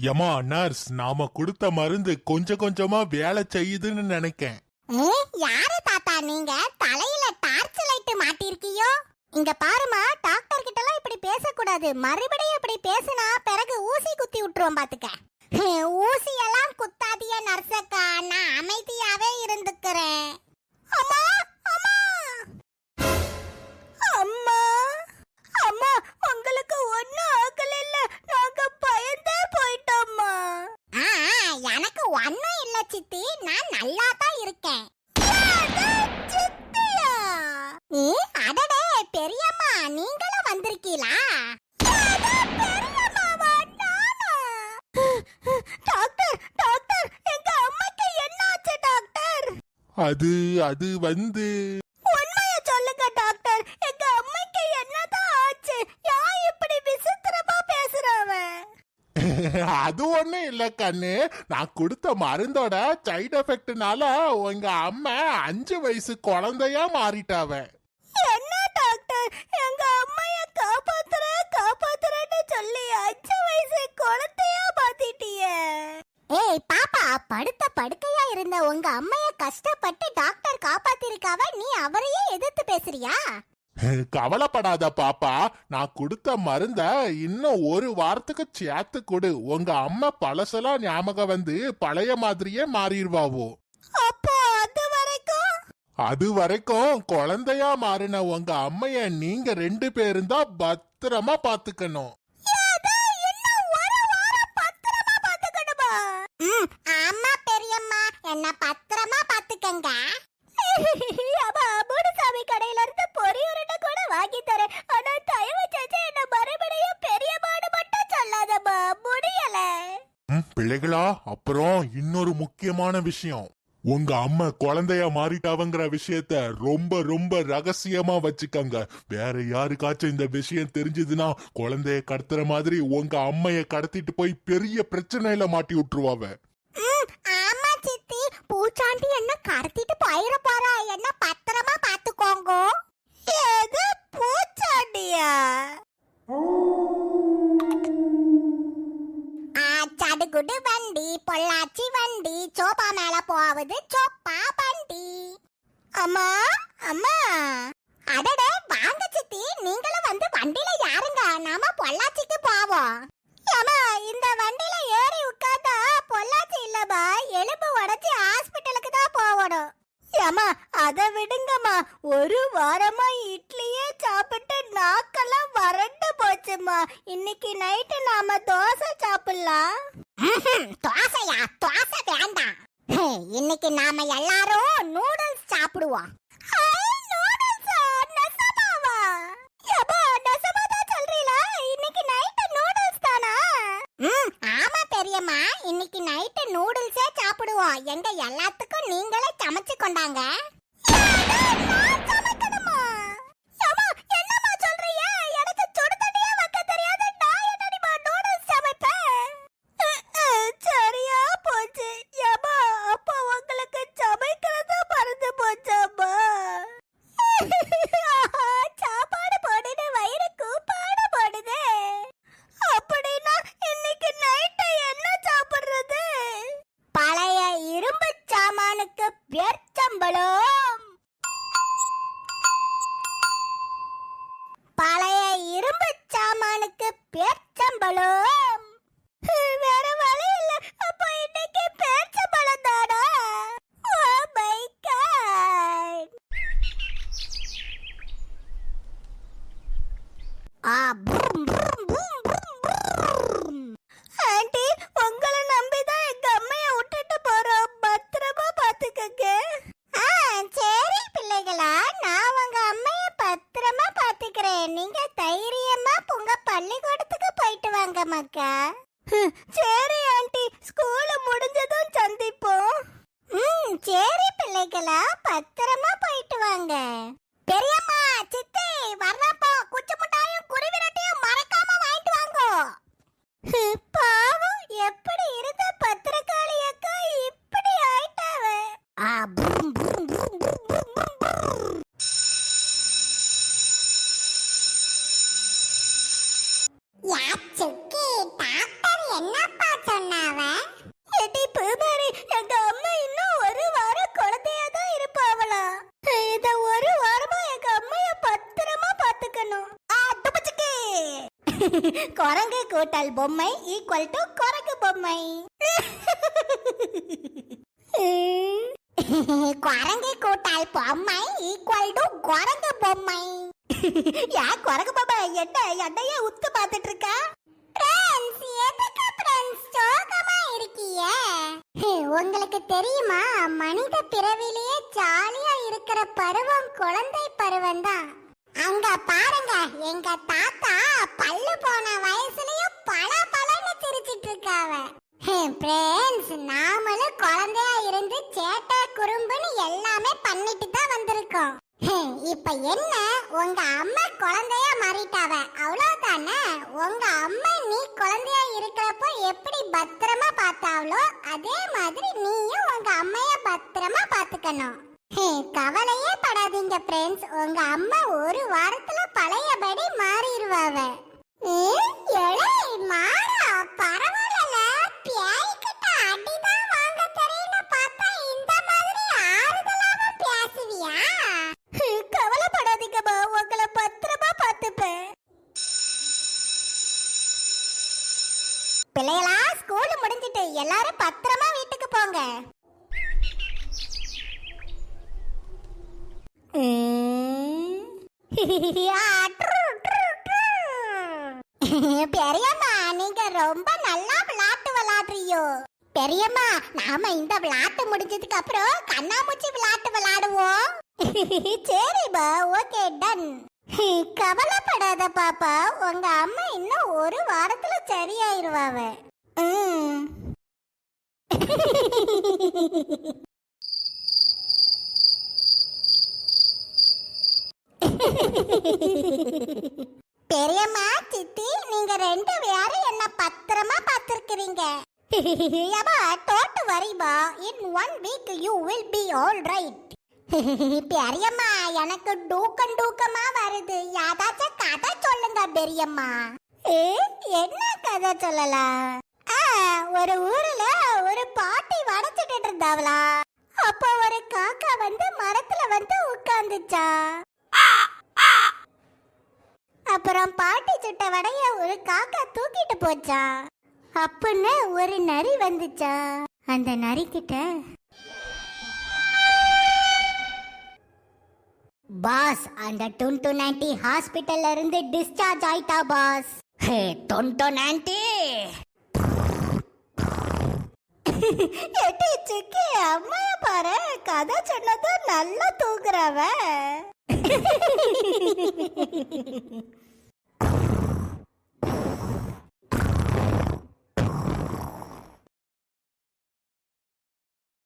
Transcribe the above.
ஏமா நர்ஸ் நாம கொடுத்த மருந்து கொஞ்சம் கொஞ்சமா வேலை செய்யுதுன்னு நினைக்கேன். யாரு தாத்தா நீங்க? தலையில டார்ச் லைட் மாட்டிருக்கியோ? இங்க பாருமா டாக்டர் கிட்ட எல்லாம் இப்படி பேசக்கூடாது. மறுபடியும் இப்படி பேசினா பிறகு ஊசி குத்தி விட்டுருவோம் பாத்துக்க. ஊசி எல்லாம் குத்தாதிய நர்சக்கா நான் அமைதியாவே இருந்துக்கிறேன். அம்மா அது அது வந்து. உண்மைய சொல்லுங்க டாக்டர். எங்க அம்மைக்கு என்னதான் ஆச்சு? யா இப்படி விசித்திரமா பேசுறவன் அது ஒண்ணும் இல்ல கண்ணு. நான் கொடுத்த மருந்தோட சைடு எஃபெக்ட்னால உங்க அம்மா அஞ்சு வயசு குழந்தையா மாறிட்டாவ என்ன டாக்டர்? எங்க அம்மைய காப்பாத்துற காப்பாத்துறன்னு சொல்லி அஞ்சு வயசு குழந்தையா மாத்திட்டிய. ஏய் பாப்பா படுத்த படுக்கையா பேசுறியா கவலைப்படாத பாப்பா நான் கொடுத்த மருந்த இன்னும் ஒரு வாரத்துக்கு சேர்த்து கொடு. உங்க அம்மா பழசெல்லாம் ஞாபகம் வந்து பழைய மாதிரியே மாறிடுவாவோ. அப்போ அது வரைக்கும்? அது வரைக்கும் குழந்தையா மாறின உங்க அம்மைய நீங்க ரெண்டு பேரும் தான் பத்திரமா பாத்துக்கணும் ஆமா பெரியம்மா. என்ன பத்திரமா பாத்துக்கங்க பிள்ளைகளா? அப்புறம் இன்னொரு முக்கியமான விஷயம். உங்க அம்மா குழந்தையா மாறிட்டாவங்கிற விஷயத்த ரொம்ப ரொம்ப ரகசியமா வச்சுக்கங்க. வேற யாருக்காச்சும் இந்த விஷயம் தெரிஞ்சதுன்னா குழந்தைய கடத்துற மாதிரி உங்க அம்மைய கடத்திட்டு போய் பெரிய பிரச்சனையில மாட்டி விட்டுருவாவ. ஆமா சித்தி. பூச்சாண்டி என்ன கடத்திட்டு போயிட போறா? என்ன பத்திரமா பாத்துக்கோங்க. பூச்சாண்டியா? குடு வண்டி பொள்ளாச்சி வண்டி சோப்பா மேல போவது சோப்பா வண்டி. அம்மா அம்மா. அடட வாங்க சித்தி. நீங்களும் வந்து வண்டியில யாருங்க நாம பொள்ளாச்சிக்கு போவோம். அம்மா இந்த வண்டியில ஏறி உட்கார்ந்தா பொள்ளாச்சி இல்லம்மா. எலும்பு உடச்சி ஹாஸ்பிட்டலுக்கு தான் போகணும். ஏமா அத விடுங்கம்மா. ஒரு வாரமா இட்லியே சாப்பிட்டு நாக்கெல்லாம் வறண்டு போச்சுமா இன்னைக்கு நைட்டு நாம தோசை சாப்பிடலாம். தோசையா? தோசை வேண்டாம். இன்னைக்கு நாம எல்லாரும் நூடுல்ஸ் சாப்பிடுவோம். இன்னைக்கு நைட்டு நூடுல்ஸ் தானா? ஆமா பெரியம்மா. இன்னைக்கு நைட்டு நூடுல்ஸே சாப்பிடுவோம். எங்க எல்லாத்துக்கும் நீங்களே சமைச்சு கொண்டாங்க. சாமானுக்கு பழைய இரும்பு சாமானுக்கு பேர்ச்சம்பளம் வழி இல்ல அப்ப இன்னைக்கு பேர்ச்சம்பளம் தானா ஓ மை காட் ஆ ப்ரும், ப்ரும், ப்ரும், ப்ரும், ப்ரும். ஆண்டி உங்களை நம்பிதான் எங்க அம்மைய விட்டுட்டு போறோம் பத்திரமா பாத்துக்கங்க ஆ சரி பிள்ளைகளா நான் உங்க அம்மைய பத்திரமா பாத்துக்கிறேன் நீங்க தைரியமா உங்க பள்ளிக்கூடத்துக்கு போயிட்டு வாங்க மக்கா. சரி ஆண்டி. ஸ்கூல் முடிஞ்சதும் சந்திப்போம். ம் சரி பிள்ளைகளா. பத்திரமா போயிட்டு வாங்க. பெரிய குரங்கு கூட்டல் பொம்மை ஈக்குவல் டு குரங்கு பொம்மை. குரங்கு கூட்டல் பொம்மை ஈக்குவல் டு குரங்கு பொம்மை. யா குரங்கு பொம்மை? என்ன என்னைய உத்து பார்த்துட்டு இருக்கா பிரான்ஸ் எதுக்கு ஃப்ரெண்ட்ஸ் சோகமா இருக்கிய. உங்களுக்கு தெரியுமா? மனித பிறவிலேயே ஜாலியா இருக்கிற பருவம் குழந்தை பருவம் தான். அங்க பாருங்க எங்க தாத்தா பல்லு போன வயசுலயும் பல பலன்னு சிரிச்சிட்டு இருக்காவ ஃப்ரெண்ட்ஸ் நாமளும் குழந்தையா இருந்து சேட்டை குறும்புன்னு எல்லாமே பண்ணிட்டு தான் வந்திருக்கோம் இப்ப என்ன? உங்க அம்மா குழந்தையா மாறிட்டாவ. அவ்வளவுதானே? உங்க அம்மா நீ குழந்தையா இருக்கிறப்போ எப்படி பத்திரமா பார்த்தாவளோ அதே மாதிரி நீயும் உங்க அம்மைய பத்திரமா பாத்துக்கணும் ஃப்ரெண்ட்ஸ் உங்க அம்மா ஒரு வாரத்துல பழையபடி மாறிடுவாவ. ம், எலே, மாறா, பரவாயில்லைல. பேய்கிட்ட அடிதான் வாங்க தெரியும்னு பார்த்தா இந்த மாதிரி ஆறுதலாவும் பேசுவியா? கவலைப்படாதீங்கம்மா. உங்களை பத்திரமா பார்த்துப்பேன். பிள்ளைகளா ஸ்கூல் முடிஞ்சிட்டு எல்லாரும் பத்திரமா வீட்டுக்கு போங்க. பெரியம்மா நீங்க ரொம்ப நல்லா விளையாட்டு விளையாடுறியோ பெரியம்மா நாம இந்த விளையாட்டு முடிஞ்சதுக்கு அப்புறம் கண்ணாமூச்சி விளையாட்டு விளையாடுவோம் சரிப்பா ஓகே டன். கவலைப்படாத பாப்பா. உங்க அம்மா இன்னும் ஒரு வாரத்துல சரியாயிருவாவ ம். பெரியம்மா சித்தி நீங்க ரெண்டு பேரும் என்ன பத்திரமா பார்த்திருக்கிறீங்க தோட்டு டோட்டு in one week you will be all right பெரியம்மா எனக்கு டூக்கம் டூக்கமா வருது. யாதாச்சும் கதை சொல்லுங்க பெரியம்மா. என்ன கதை சொல்லலாம் ஆ, ஒரு ஊர்ல ஒரு பாட்டி வடச்சிட்டு இருந்தாவளா. அப்ப ஒரு காக்கா வந்து மரத்துல வந்து உட்கார்ந்துச்சா. அப்புறம் பாட்டி சுட்ட வடைய ஒரு காக்கா தூக்கிட்டு போச்சா. அப்படின்னு ஒரு நரி வந்துச்சா? அந்த நரி கிட்ட பாஸ் அந்த டுன்டு நான்டி ஹாஸ்பிட்டல்ல இருந்து டிஸ்சார்ஜ் ஆயிட்டா பாஸ். ஹே டுன்டு நான்டி! எட்டி சிக்கி அம்மா பாரு கதை சொன்னதும் நல்லா தூக்குறவ